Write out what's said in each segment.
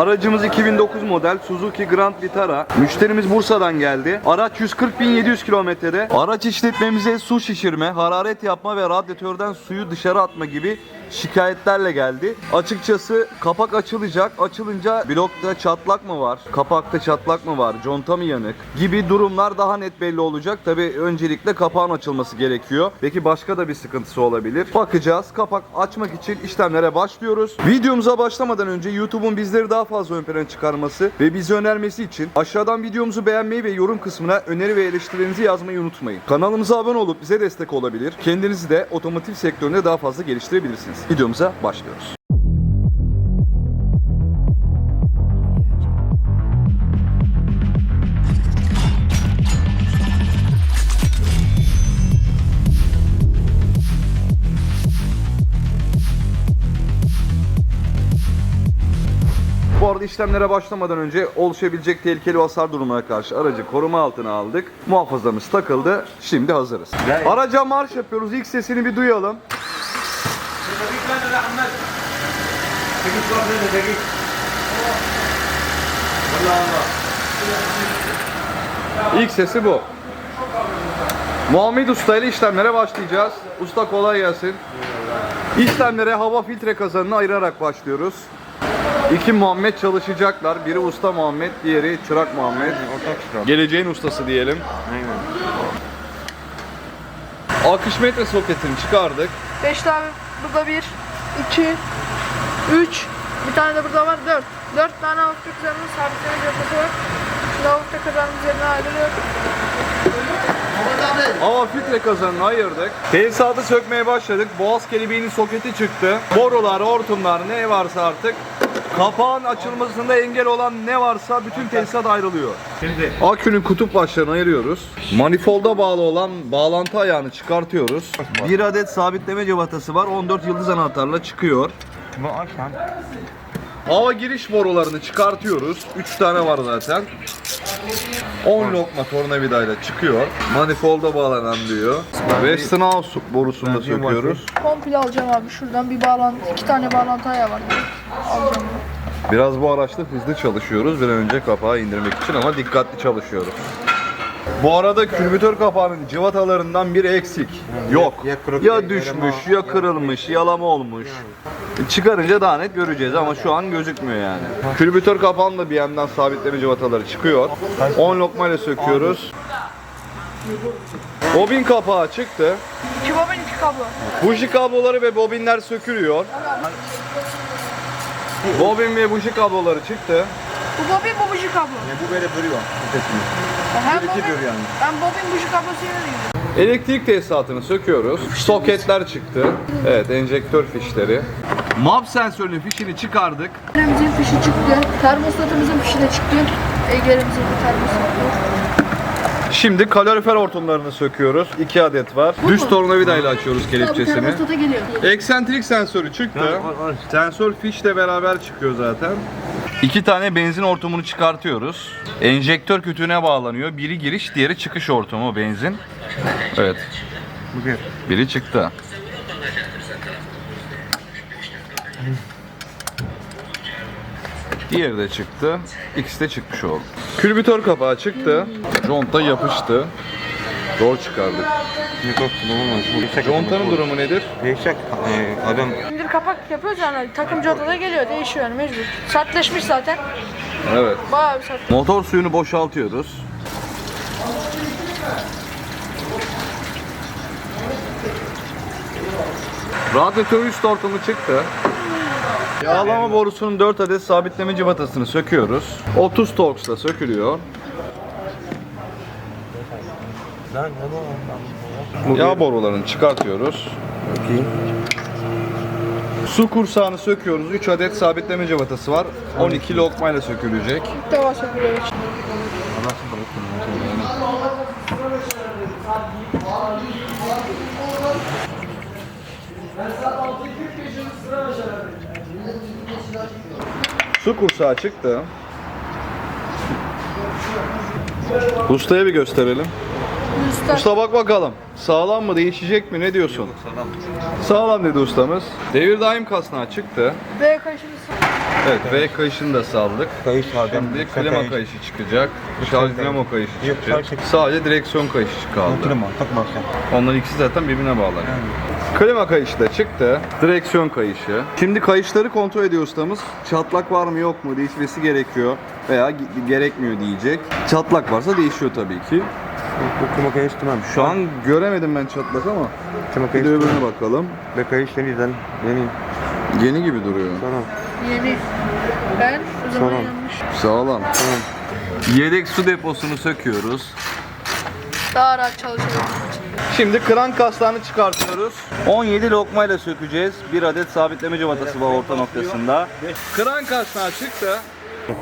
Aracımız 2009 model Suzuki Grand Vitara. Müşterimiz Bursa'dan geldi. Araç 140.700 kilometrede. Araç işletmemize su şişirme, hararet yapma ve radyatörden suyu dışarı atma gibi şikayetlerle geldi. Açıkçası kapak açılacak. Açılınca blokta çatlak mı var? Kapakta çatlak mı var? Conta mı yanık? Gibi durumlar daha net belli olacak. Tabi öncelikle kapağın açılması gerekiyor. Peki başka da bir sıkıntısı olabilir. Bakacağız. Kapak açmak için işlemlere başlıyoruz. Videomuza başlamadan önce YouTube'un bizleri daha fazla ön plana çıkarması ve bizi önermesi için aşağıdan videomuzu beğenmeyi ve yorum kısmına öneri ve eleştirilerinizi yazmayı unutmayın. Kanalımıza abone olup bize destek olabilir. Kendinizi de otomotiv sektöründe daha fazla geliştirebilirsiniz. Videomuza başlıyoruz. Bu arada işlemlere başlamadan önce oluşabilecek tehlikeli hasar durumuna karşı aracı koruma altına aldık. Muhafazamız takıldı. Şimdi hazırız. Araca marş yapıyoruz. İlk sesini bir duyalım. İlk sesi bu. Muhammed Usta ile işlemlere başlayacağız. Usta kolay gelsin. İşlemlere hava filtre kazanını ayırarak başlıyoruz. İki Muhammed çalışacaklar. Biri usta Muhammed, diğeri çırak Muhammed. Ortak. Geleceğin ustası diyelim. Aynen. Akış metre soketini çıkardık. 5 tane burada 1, 2, 3, bir tane de burada var 4. 4 tane hafiflik üzerinde sabitleme cephesi var. Şimdi kazanın üzerine ayrılıyor. Hava filtre kazanını ayırdık. Tesisatı sökmeye başladık. Boğaz kelebeğinin soketi çıktı. Borular, hortumlar ne varsa artık kapağın açılmasında engel olan ne varsa bütün tesisat ayrılıyor. Şimdi Akünün kutup başlarını ayırıyoruz. Manifolda bağlı olan bağlantı ayağını çıkartıyoruz. Bir adet sabitleme cevatası var. 14 yıldız anahtarla çıkıyor. Bu akşam Hava giriş borularını çıkartıyoruz. 3 tane var zaten. 10 lokma tornavidayla çıkıyor. Manifolda bağlanan diyor. Westinghouse borusunu da söküyoruz. Komple alacağım abi şuradan bir bağlantı, iki tane bağlantı ayağı var. Alacağım. Biraz bu araçta hızlı çalışıyoruz bir an önce kapağı indirmek için ama dikkatli çalışıyoruz. Bu arada külbütör kapağının civatalarından biri eksik. Yok. ya Ya ya düşmüş, yarama, ya kırılmış, yalama olmuş. Çıkarınca daha net göreceğiz ama şu an gözükmüyor yani. Külbütör kapağının da bir yandan sabitleme civataları çıkıyor. 10 lokmayla söküyoruz. Bobin kapağı çıktı. 2 bobin 2 kablo. Buji kabloları ve bobinler sökülüyor. Bobin ve buji kabloları çıktı. Bu bobin bu buji kablo. bu böyle duruyor. Ötesini. Hem Bir iki bobin, yani. ben bobin buji kablosuyla gidiyorum. Elektrik tesisatını söküyoruz. Soketler çıktı. Evet, enjektör fişleri. MAP sensörünün fişini çıkardık. Termosumuzun fişi çıktı. Termostatımızın fişi de çıktı. Egerimizin bir termostatı. Şimdi kalorifer hortumlarını söküyoruz. 2 adet var. Düz tornavidayla açıyoruz Bu kelepçesini. termostata geliyor. Eksentrik sensörü çıktı. Sensör fişle beraber çıkıyor zaten. İki tane benzin hortumunu çıkartıyoruz. Enjektör kütüğüne bağlanıyor. Biri giriş, diğeri çıkış hortumu benzin. Evet, biri çıktı. Diğeri de çıktı. İkisi de çıkmış oldu. Külbütör kapağı çıktı. Conta yapıştı. Zor çıkardık. Mikro kullanılmaz. Bu yüksek Contanın durumu nedir? Değişecek. Ee, adam İndir kapak yapıyoruz yani takımcı odada geliyor değişiyor yani mecbur. Sertleşmiş zaten. Evet. Bayağı bir sert. Motor suyunu boşaltıyoruz. Radyatör üst hortumu çıktı. Yağlama borusunun 4 adet sabitleme cıvatasını söküyoruz. 30 torksla sökülüyor. Yağ borularını çıkartıyoruz. Su kursağını söküyoruz. 3 adet sabitleme cıvatası var. 12 lokmayla sökülecek. Defa sökülüyor. Su kursağı çıktı. Ustaya bir gösterelim. Usta. Usta bak bakalım. Sağlam mı değişecek mi ne diyorsun? Sağlam. Sağlam dedi ustamız. Devir daim kasnağı çıktı. B kaşını Evet V kayışını da saldık. Kayış. Şimdi klima kayış. kayışı çıkacak. Şarj dinamo kayışı Yok, çıkacak. sadece- direksiyon kayışı kaldı. Oturma, takma sen. Onların ikisi zaten birbirine bağlı. Klima kayışı da çıktı. Direksiyon kayışı. Şimdi kayışları kontrol ediyor ustamız. Çatlak var mı yok mu değişmesi gerekiyor veya ge- gerekmiyor diyecek. Çatlak varsa değişiyor tabii ki. Bu klima kayış tamam. Şu an göremedim ben çatlak ama klima bir kayış de öbürüne bakalım. Ve kayış yeniden yeni. Yeni gibi duruyor. Tamam. Yeni. Ben o zaman Tamam. yanlış. Sağlam. Tamam. Yedek su deposunu söküyoruz. Daha rahat çalışabilmek için. Şimdi krank kaslarını çıkartıyoruz. 17 lokmayla sökeceğiz. Bir adet sabitleme cıvatası var orta noktasında. Krank kasnağı çıktı.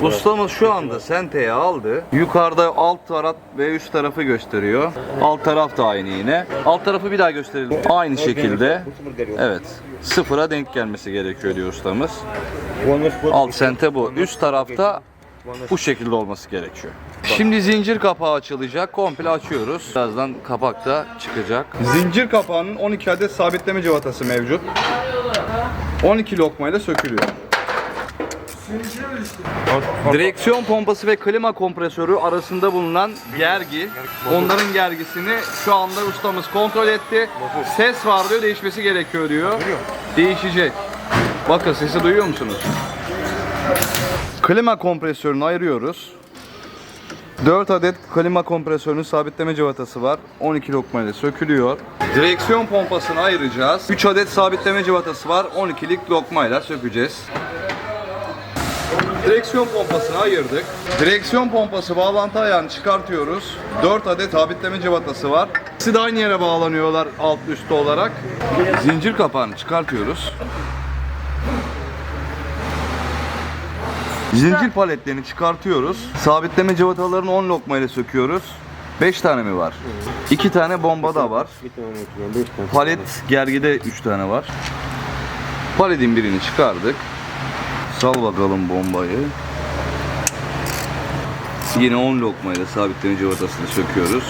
Ustamız şu anda senteyi aldı. Yukarıda alt taraf ve üst tarafı gösteriyor. Alt taraf da aynı yine. Alt tarafı bir daha gösterelim. Aynı şekilde. Evet. Sıfıra denk gelmesi gerekiyor diyor ustamız. Alt sente bu. Üst tarafta bu şekilde olması gerekiyor. Şimdi zincir kapağı açılacak. Komple açıyoruz. Birazdan kapak da çıkacak. Zincir kapağının 12 adet sabitleme cıvatası mevcut. 12 lokmayla sökülüyor. Direksiyon pompası ve klima kompresörü arasında bulunan gergi. Onların gergisini şu anda ustamız kontrol etti. Ses var diyor, değişmesi gerekiyor diyor. Değişecek. Bakın sesi duyuyor musunuz? Klima kompresörünü ayırıyoruz. 4 adet klima kompresörünün sabitleme cıvatası var. 12 lokma ile sökülüyor. Direksiyon pompasını ayıracağız. 3 adet sabitleme cıvatası var. 12'lik lokmayla sökeceğiz. Direksiyon pompasını ayırdık. Direksiyon pompası bağlantı ayağını çıkartıyoruz. 4 adet sabitleme cıvatası var. İkisi de aynı yere bağlanıyorlar alt üstte olarak. Zincir kapağını çıkartıyoruz. Zincir paletlerini çıkartıyoruz. Sabitleme cıvatalarını 10 lokma ile söküyoruz. 5 tane mi var? 2 tane bomba da var. Palet gergide 3 tane var. Paletin birini çıkardık. Sal bakalım bombayı. Yine 10 lokma ile sabitleme cıvatasını söküyoruz.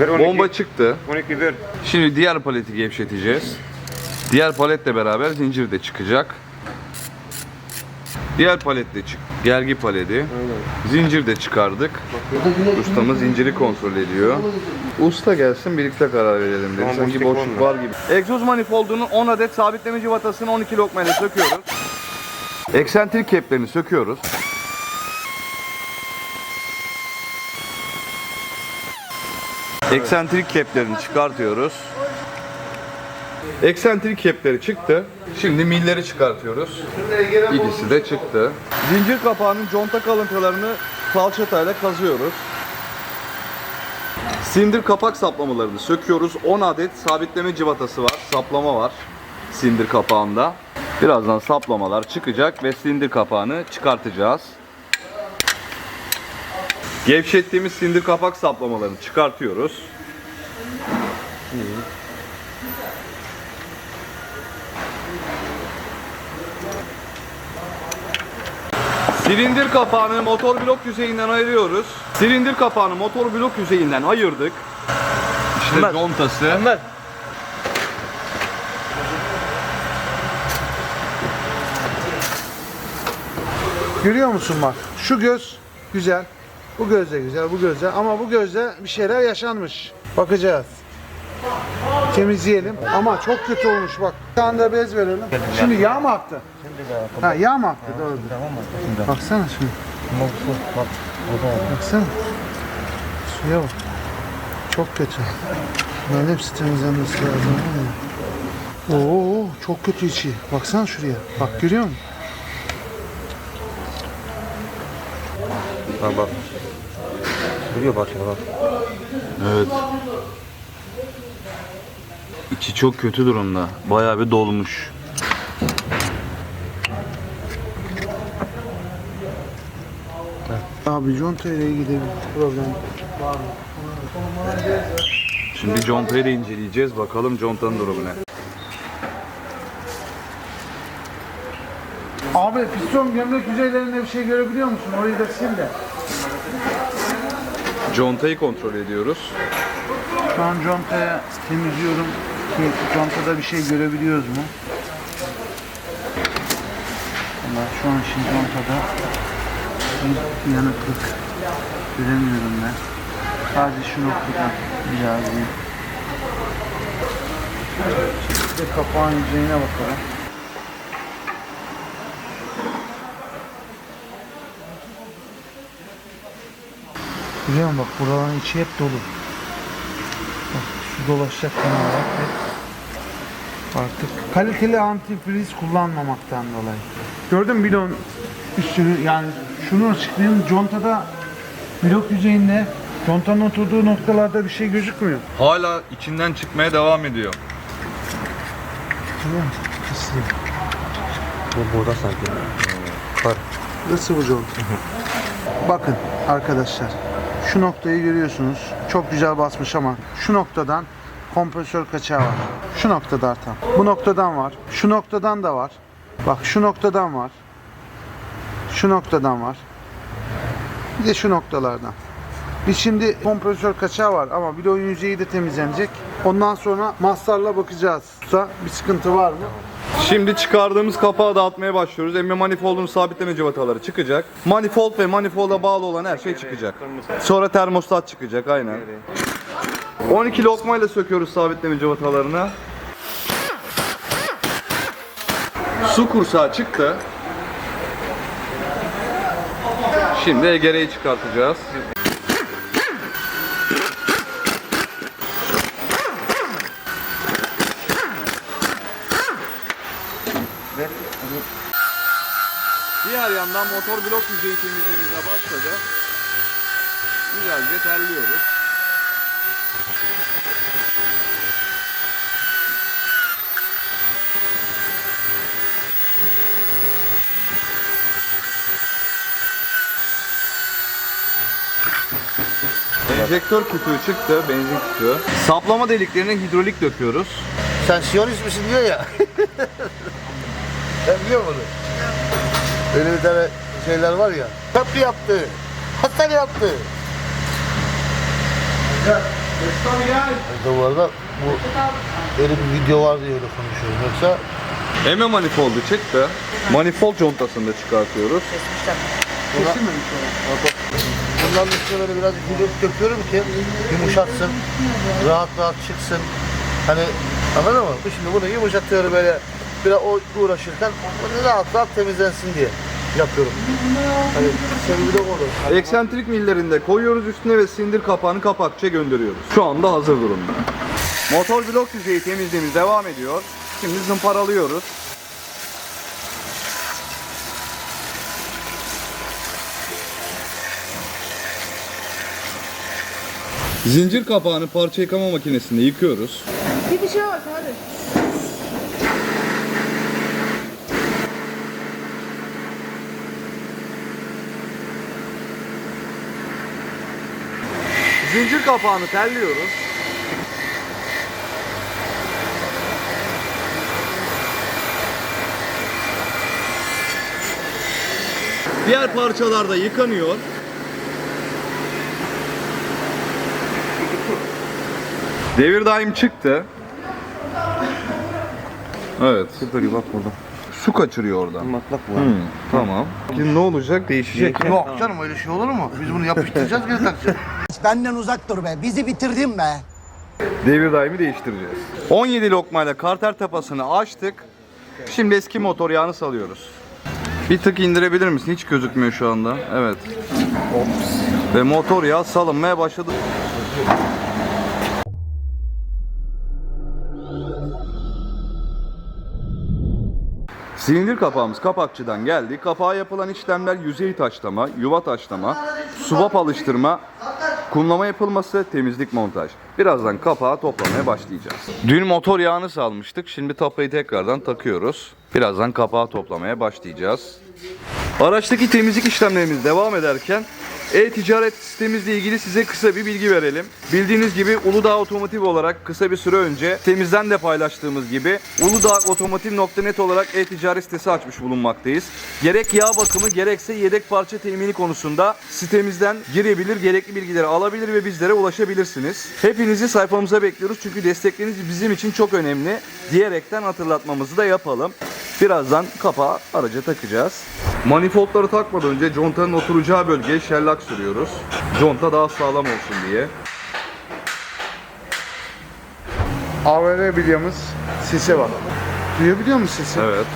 Ver 12, Bomba çıktı. 12 ver. Şimdi diğer paleti gevşeteceğiz. Diğer paletle beraber zincir de çıkacak. Diğer palet de çık. Gergi paleti. Zincir de çıkardık. Ustamız zinciri kontrol ediyor. Usta gelsin birlikte karar verelim dedi. Tamam, Sanki boşluk boşluk var gibi. Egzoz manifoldunun 10 adet sabitleme cıvatasını 12 lokmayla söküyoruz. Eksentrik keplerini söküyoruz. Eksentrik keplerini çıkartıyoruz. Eksentrik kepleri çıktı. Şimdi milleri çıkartıyoruz. İkisi de çıktı. Zincir kapağının conta kalıntılarını falçatayla kazıyoruz. Sindir kapak saplamalarını söküyoruz. 10 adet sabitleme civatası var. Saplama var sindir kapağında. Birazdan saplamalar çıkacak ve sindir kapağını çıkartacağız. Gevşettiğimiz sindir kapak saplamalarını çıkartıyoruz. Silindir kapağını motor blok yüzeyinden ayırıyoruz. Silindir kapağını motor blok yüzeyinden ayırdık. İşte contası. Görüyor musun bak? Şu göz güzel. Bu göz de güzel, bu göz de. Ama bu gözde bir şeyler yaşanmış. Bakacağız. Temizleyelim. Ama çok kötü olmuş bak. Bir tane de bez verelim. Şimdi yağ mı aktı? Ha yağ mı aktı? Doğru. Baksana şimdi. Baksana. Suya bak. Çok kötü. Bunların hepsi temizlenmesi lazım. ya. Oo çok kötü içi. Baksana şuraya. Bak görüyor musun? Bak bak. Duruyor bak şimdi bak. Evet. İçi çok kötü durumda. Bayağı bir dolmuş. Abi conta ile ilgili bir problem var mı? Şimdi contayı da inceleyeceğiz. Bakalım contanın durumu ne? Abi piston gömlek yüzeylerinde bir şey görebiliyor musun? Orayı da sil de. Contayı kontrol ediyoruz. Şu an contaya temizliyorum ki contada bir şey görebiliyoruz mu? Valla şu an şimdi ortada bir yanıklık göremiyorum ben. Sadece şu noktada biraz bir de kapağın yüzeyine bakalım. Biliyor musun bak buraların içi hep dolu. Bak su dolaşacak kenara hep. Artık kaliteli antifriz kullanmamaktan dolayı. Gördün mü bidon üstünü yani şunu açıklayayım contada blok yüzeyinde contanın oturduğu noktalarda bir şey gözükmüyor. Hala içinden çıkmaya devam ediyor. Bu burada sanki. Kar. Nasıl bu conta? Bakın arkadaşlar şu noktayı görüyorsunuz. Çok güzel basmış ama şu noktadan kompresör kaçağı var. Şu noktada artan. Bu noktadan var. Şu noktadan da var. Bak şu noktadan var. Şu noktadan var. Bir de şu noktalardan. Biz şimdi kompresör kaçağı var ama bloğun yüzeyi de temizlenecek. Ondan sonra maslarla bakacağız. Bir sıkıntı var mı? Şimdi çıkardığımız kapağı dağıtmaya başlıyoruz. Emme manifoldun sabitleme cıvataları çıkacak. Manifold ve manifolda bağlı olan her şey çıkacak. Sonra termostat çıkacak aynen. 12 lokmayla söküyoruz sabitleme cıvatalarını. Su kursağı çıktı. Şimdi egereyi çıkartacağız. Diğer yandan motor blok yüzeyi temizliğimize başladı. Güzelce terliyoruz. Enjektör kütüğü çıktı, benzin kütüğü. Saplama deliklerine hidrolik döküyoruz. Sen siyonist misin diyor ya. Sen biliyor musun? Öyle bir tane şeyler var ya. Köprü yaptı. Hastane yaptı. Bu arada bu öyle bir video var diye öyle konuşuyoruz. Yoksa Eme manifoldu çıktı. Manifold contasını da çıkartıyoruz. Bundan üstüne böyle biraz hidrolik döküyorum ki yumuşatsın. Rahat rahat çıksın. Hani anladın mı? Şimdi bunu yumuşatıyorum böyle biraz uğraşırken rahat rahat temizlensin diye yapıyorum. Hani sebebi olur. Eksentrik millerinde koyuyoruz üstüne ve sindir kapağını kapakça gönderiyoruz. Şu anda hazır durumda. Motor blok yüzeyi temizliğimiz devam ediyor. Şimdi zımparalıyoruz. Zincir kapağını parça yıkama makinesinde yıkıyoruz. Bir şey var hadi. Zincir kapağını terliyoruz. Diğer parçalar da yıkanıyor. Devir daim çıktı. Evet. Sıfır bak burada. Su kaçırıyor oradan. Matlak bu. Hmm, tamam. Şimdi ne olacak? Değişecek. Yok canım öyle şey olur mu? Biz bunu yapıştıracağız geri takacağız. Benden uzak dur be. Bizi bitirdin be. Devir daimi değiştireceğiz. 17 lokmayla karter tapasını açtık. Şimdi eski motor yağını salıyoruz. Bir tık indirebilir misin? Hiç gözükmüyor şu anda. Evet. Ve motor yağı salınmaya başladı. Silindir kapağımız kapakçıdan geldi. Kapağa yapılan işlemler yüzey taşlama, yuva taşlama, subap alıştırma, kumlama yapılması, temizlik montaj. Birazdan kapağı toplamaya başlayacağız. Dün motor yağını salmıştık. Şimdi tapayı tekrardan takıyoruz. Birazdan kapağı toplamaya başlayacağız. Araçtaki temizlik işlemlerimiz devam ederken e-ticaret sistemimizle ilgili size kısa bir bilgi verelim. Bildiğiniz gibi Uludağ Otomotiv olarak kısa bir süre önce temizden de paylaştığımız gibi uludağotomotiv.net olarak e-ticaret sitesi açmış bulunmaktayız. Gerek yağ bakımı gerekse yedek parça temini konusunda sitemizden girebilir, gerekli bilgileri alabilir ve bizlere ulaşabilirsiniz. Hepinizi sayfamıza bekliyoruz çünkü destekleriniz bizim için çok önemli diyerekten hatırlatmamızı da yapalım. Birazdan kapağı araca takacağız. Manifoldları takmadan önce contanın oturacağı bölgeye şellak sürüyoruz. Conta daha sağlam olsun diye. AVR bilyamız sesi var. Duyabiliyor musun sesi? Evet.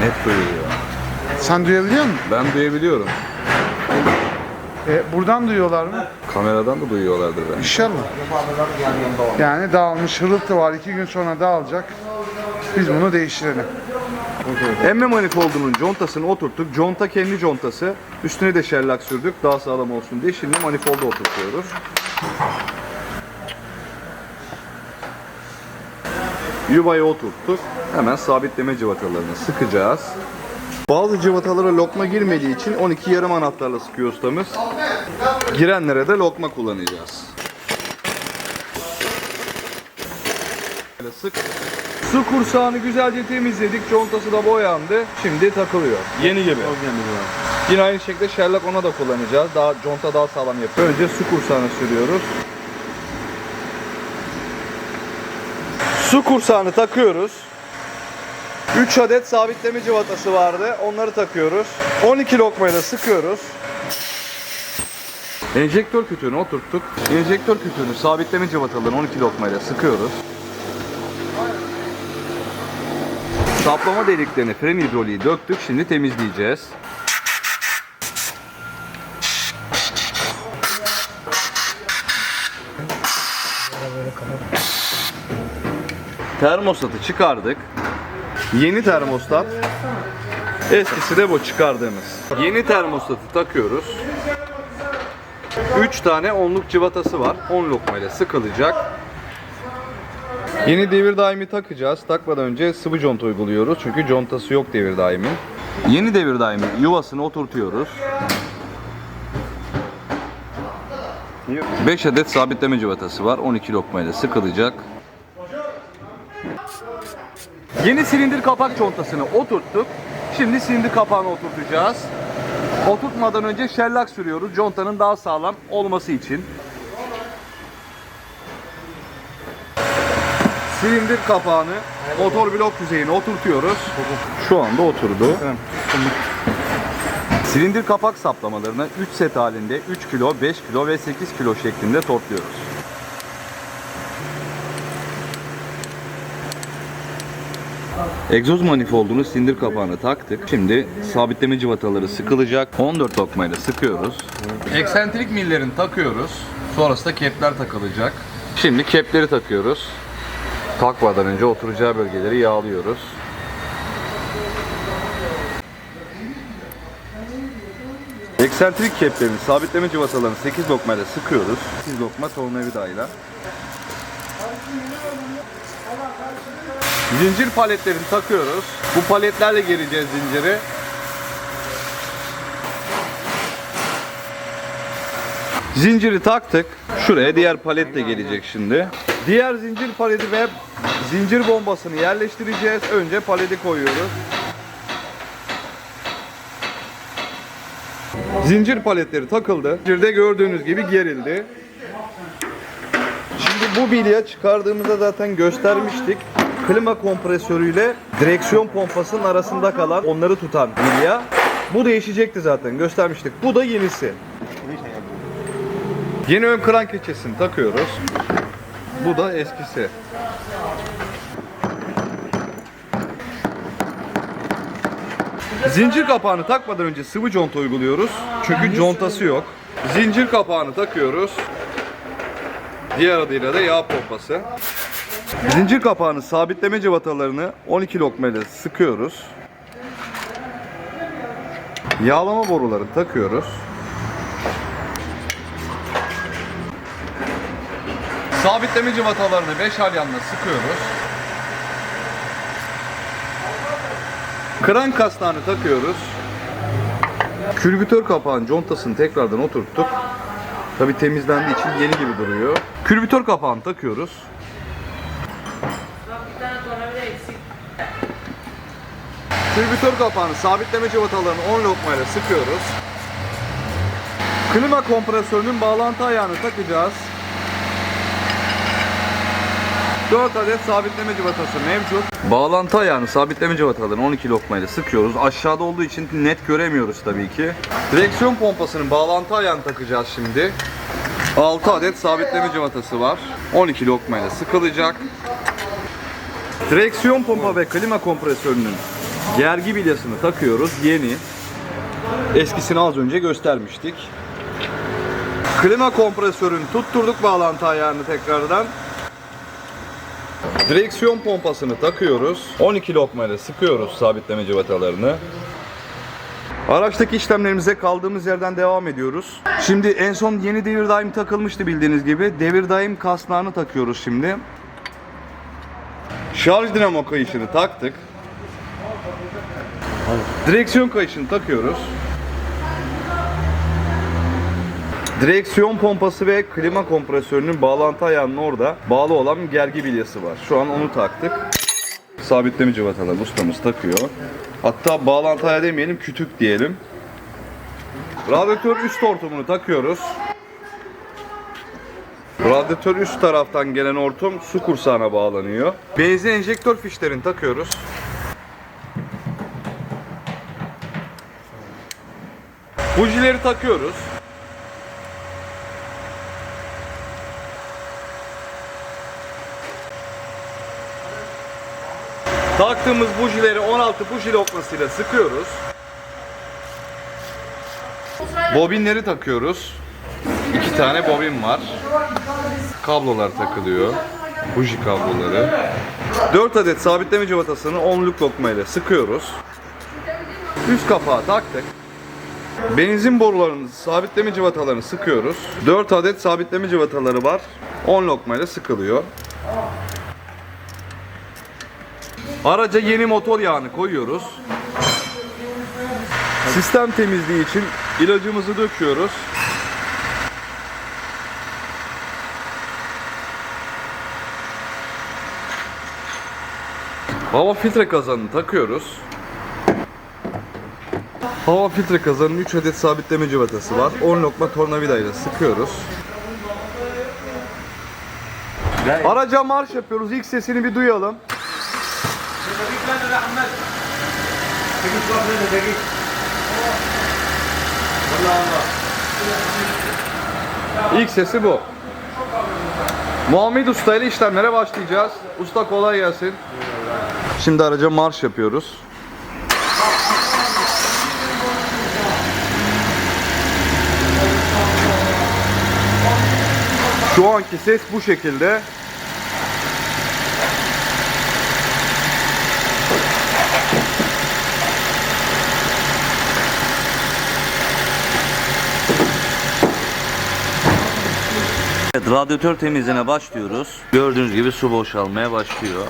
Net duyuluyor. Sen duyabiliyor musun? Ben duyabiliyorum. E, buradan duyuyorlar mı? Kameradan da duyuyorlardır ben. İnşallah. Yani dağılmış hırıltı var. iki gün sonra dağılacak. Biz bunu değiştirelim. Emme manifoldunun contasını oturttuk. Conta kendi contası. Üstüne de şellak sürdük daha sağlam olsun diye. Şimdi manifoldu oturtuyoruz. Yuvayı oturttuk. Hemen sabitleme cıvatalarını sıkacağız. Bazı cıvatalara lokma girmediği için 12 yarım anahtarla sıkıyor ustamız. Girenlere de lokma kullanacağız. Böyle sık. Su kursağını güzelce temizledik. Contası da boyandı. Şimdi takılıyor. Yeni gibi. Yine aynı şekilde şerlak ona da kullanacağız. Daha conta daha sağlam yapıyor. Önce su kursağını sürüyoruz. Su kursağını takıyoruz. 3 adet sabitleme cıvatası vardı. Onları takıyoruz. 12 lokmayla sıkıyoruz. Enjektör kütüğünü oturttuk. Enjektör kütüğünü sabitleme cıvatalarını 12 lokmayla sıkıyoruz. Saplama deliklerini fren hidroliği döktük. Şimdi temizleyeceğiz. Termostatı çıkardık. Yeni termostat. Eskisi de bu çıkardığımız. Yeni termostatı takıyoruz. 3 tane onluk cıvatası var. 10 lokmayla sıkılacak. Yeni devir daimi takacağız. Takmadan önce sıvı conta uyguluyoruz. Çünkü contası yok devir daimin. Yeni devir daimi yuvasını oturtuyoruz. 5 adet sabitleme cıvatası var. 12 lokmayla sıkılacak. Yeni silindir kapak contasını oturttuk. Şimdi silindir kapağını oturtacağız. Oturtmadan önce şellak sürüyoruz. Contanın daha sağlam olması için. Silindir kapağını motor blok yüzeyine oturtuyoruz. Şu anda oturdu. Silindir kapak saplamalarını 3 set halinde 3 kilo, 5 kilo ve 8 kilo şeklinde tortluyoruz. Egzoz manifoldunu silindir kapağına taktık. Şimdi sabitleme cıvataları sıkılacak. 14 lokmayla sıkıyoruz. Eksentrik millerini takıyoruz. Sonrasında kepler takılacak. Şimdi kepleri takıyoruz. Takmadan önce oturacağı bölgeleri yağlıyoruz. Eksentrik keplerini, sabitleme cıvatalarını 8 lokmayla sıkıyoruz. 8 lokma tornavida Zincir paletlerini takıyoruz. Bu paletlerle gereceğiz zinciri. Zinciri taktık. Şuraya diğer palet de gelecek şimdi. Diğer zincir paleti ve zincir bombasını yerleştireceğiz. Önce paleti koyuyoruz. Zincir paletleri takıldı. Zincirde gördüğünüz gibi gerildi. Şimdi bu bilye çıkardığımızda zaten göstermiştik. Klima kompresörüyle direksiyon pompasının arasında kalan onları tutan bilye. Bu değişecekti zaten göstermiştik. Bu da yenisi. Yeni ön kran keçesini takıyoruz. Bu da eskisi. Zincir kapağını takmadan önce sıvı conta uyguluyoruz. Çünkü contası yok. Zincir kapağını takıyoruz. Diğer adıyla da yağ pompası. Zincir kapağını sabitleme cıvatalarını 12 lokmayla sıkıyoruz. Yağlama borularını takıyoruz. Sabitleme cıvatalarını 5 halyanla sıkıyoruz. Kran kasnağını takıyoruz. Külbütör kapağın contasını tekrardan oturttuk. Tabi temizlendiği için yeni gibi duruyor. Külbütör kapağını takıyoruz. Külbütör kapağını sabitleme cıvatalarını 10 lokmayla sıkıyoruz. Klima kompresörünün bağlantı ayağını takacağız. 4 adet sabitleme civatası mevcut. Bağlantı ayağını sabitleme civatalarını 12 lokmayla sıkıyoruz. Aşağıda olduğu için net göremiyoruz tabii ki. Direksiyon pompasının bağlantı ayağını takacağız şimdi. 6 adet sabitleme civatası var. 12 lokmayla sıkılacak. Direksiyon pompa ve klima kompresörünün gergi bilyasını takıyoruz. Yeni. Eskisini az önce göstermiştik. Klima kompresörünü tutturduk bağlantı ayağını tekrardan. Direksiyon pompasını takıyoruz. 12 lokmayla sıkıyoruz sabitleme civatalarını. Araçtaki işlemlerimize kaldığımız yerden devam ediyoruz. Şimdi en son yeni devir daim takılmıştı bildiğiniz gibi. Devir daim kasnağını takıyoruz şimdi. Şarj dinamo kayışını taktık. Direksiyon kayışını takıyoruz. Direksiyon pompası ve klima kompresörünün bağlantı ayağının orada bağlı olan gergi bilyası var. Şu an onu taktık. Sabitleme cıvataları ustamız takıyor. Hatta bağlantı ayağı demeyelim kütük diyelim. Radyatör üst hortumunu takıyoruz. Radyatör üst taraftan gelen hortum su kursağına bağlanıyor. Benzin enjektör fişlerini takıyoruz. Bujileri takıyoruz. Taktığımız bujileri 16 buji lokmasıyla sıkıyoruz. Bobinleri takıyoruz. İki tane bobin var. Kablolar takılıyor. Buji kabloları. 4 adet sabitleme cıvatasını 10'luk lokma ile sıkıyoruz. Üst kapağı taktık. Benzin borularının sabitleme cıvatalarını sıkıyoruz. 4 adet sabitleme cıvataları var. 10 lokma ile sıkılıyor. Araca yeni motor yağını koyuyoruz. Sistem temizliği için ilacımızı döküyoruz. Hava filtre kazanını takıyoruz. Hava filtre kazanının 3 adet sabitleme cıvatası var. 10 lokma tornavida ile sıkıyoruz. Araca marş yapıyoruz. İlk sesini bir duyalım. İlk sesi bu. Muhammed Usta ile işlemlere başlayacağız. Usta kolay gelsin. Şimdi araca marş yapıyoruz. Şu anki ses bu şekilde. Radyatör temizliğine başlıyoruz. Gördüğünüz gibi su boşalmaya başlıyor.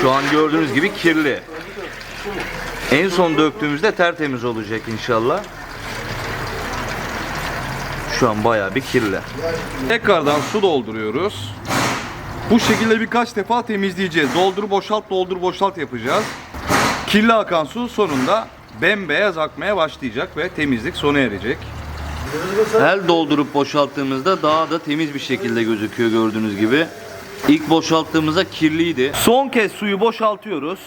Şu an gördüğünüz gibi kirli. En son döktüğümüzde tertemiz olacak inşallah. Şu an bayağı bir kirli. Tekrardan su dolduruyoruz. Bu şekilde birkaç defa temizleyeceğiz. Doldur boşalt doldur boşalt yapacağız. Kirli akan su sonunda bembeyaz akmaya başlayacak ve temizlik sona erecek. Her doldurup boşalttığımızda daha da temiz bir şekilde gözüküyor gördüğünüz gibi. İlk boşalttığımızda kirliydi. Son kez suyu boşaltıyoruz.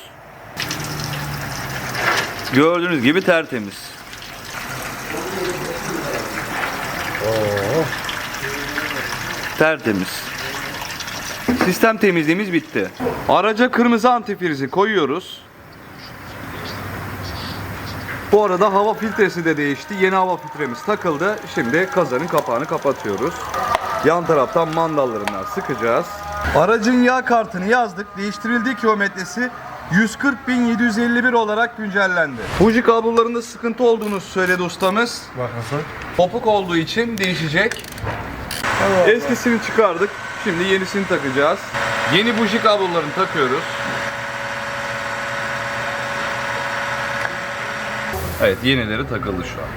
Gördüğünüz gibi tertemiz. Tertemiz. Sistem temizliğimiz bitti. Araca kırmızı antifrizi koyuyoruz. Bu arada hava filtresi de değişti. Yeni hava filtremiz takıldı. Şimdi kazanın kapağını kapatıyoruz. Yan taraftan mandallarından sıkacağız. Aracın yağ kartını yazdık. Değiştirildiği kilometresi 140.751 olarak güncellendi. Buji kablolarında sıkıntı olduğunu söyledi ustamız. Bakasın. Kopuk olduğu için değişecek. Eskisini çıkardık. Şimdi yenisini takacağız. Yeni buji kablolarını takıyoruz. Evet yenileri takıldı şu an.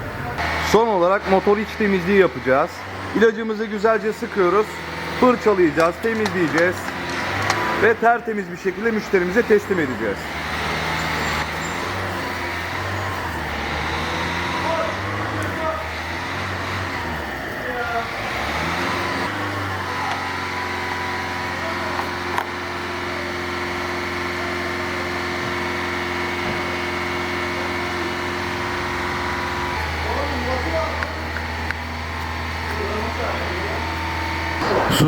Son olarak motor iç temizliği yapacağız. İlacımızı güzelce sıkıyoruz. Fırçalayacağız, temizleyeceğiz. Ve tertemiz bir şekilde müşterimize teslim edeceğiz.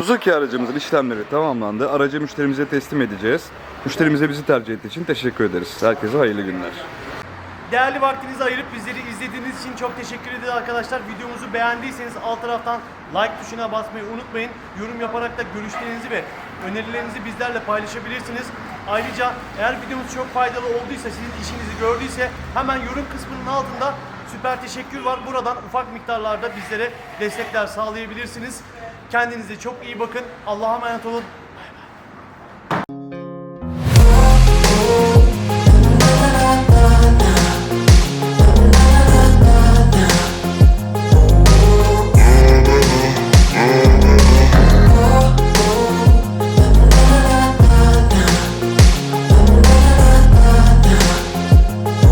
Suzuki aracımızın işlemleri tamamlandı. Aracı müşterimize teslim edeceğiz. Müşterimize bizi tercih ettiği için teşekkür ederiz. Herkese hayırlı günler. Değerli vaktinizi ayırıp bizleri izlediğiniz için çok teşekkür ederiz arkadaşlar. Videomuzu beğendiyseniz alt taraftan like tuşuna basmayı unutmayın. Yorum yaparak da görüşlerinizi ve önerilerinizi bizlerle paylaşabilirsiniz. Ayrıca eğer videomuz çok faydalı olduysa, sizin işinizi gördüyse hemen yorum kısmının altında süper teşekkür var. Buradan ufak miktarlarda bizlere destekler sağlayabilirsiniz. Kendinize çok iyi bakın. Allah'a emanet olun. Bay bay.